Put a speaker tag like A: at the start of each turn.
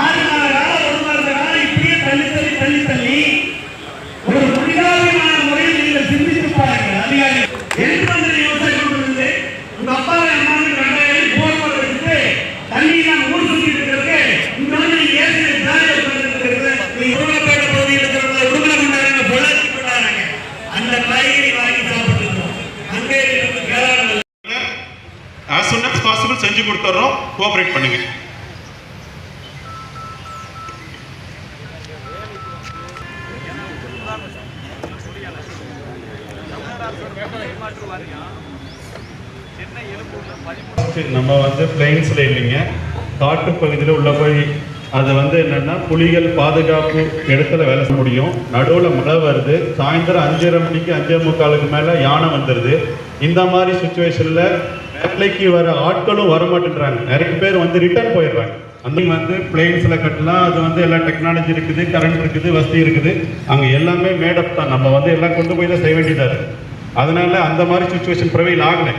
A: ஆறு மாத காலம் ஒரு மாத காலம் இப்படியே தள்ளி தள்ளி தள்ளி தள்ளி. ஒரு புனிதாபமான முறையில் நீங்கள் சிந்தித்து பாருங்கள் அதிகாரி. எதுக்கு வந்து யோசனை கொண்டிருந்து உங்க அப்பாவை அம்மாவுக்கு ரெண்டாயிரம் போர் தண்ணி நான் ஊர் சுற்றிட்டு இருக்கிறது இங்க வந்து நீங்க ஏற்கனவே ஜாலியாக உட்கார்ந்துருக்கிறது நீங்க உருவப்பேட்டை பகுதியில் இருக்கிறவங்க உருவகம் பொழாச்சி கொண்டாடுறாங்க அந்த காய்கறி வாங்கி சாப்பிட்டுருக்கோம் அங்கே இருந்து கேரளாவில்
B: ஆஸ் சூன் செஞ்சு கொடுத்துட்றோம். கோஆப்ரேட் பண்ணுங்க. நம்ம வந்து பிளெயின்ஸில் இல்லைங்க. காட்டு பகுதியில் உள்ள போய் அது வந்து என்னென்னா புலிகள் பாதுகாப்பு இடத்துல வேலை செய்ய முடியும். நடுவில் மழை வருது. சாயந்தரம் அஞ்சரை மணிக்கு அஞ்சே முக்காலுக்கு மேலே யானை வந்துடுது இந்த மாதிரி சுச்சுவேஷனில் வேலைக்கு வர ஆட்களும் வரமாட்டேன்றாங்க. நிறைய பேர் வந்து ரிட்டர்ன் போயிடுறாங்க. அந்த வந்து பிளெயின்ஸில் கட்டலாம் அது வந்து எல்லா டெக்னாலஜி இருக்குது கரண்ட் இருக்குது வசதி இருக்குது. அங்கே எல்லாமே மேடப் தான். நம்ம வந்து எல்லாம் கொண்டு போய் தான் செய்ய வேண்டியதாக இருக்குது அதனால் அந்த மாதிரி சுச்சுவேஷன் ப்ரவைல் ஆகலை.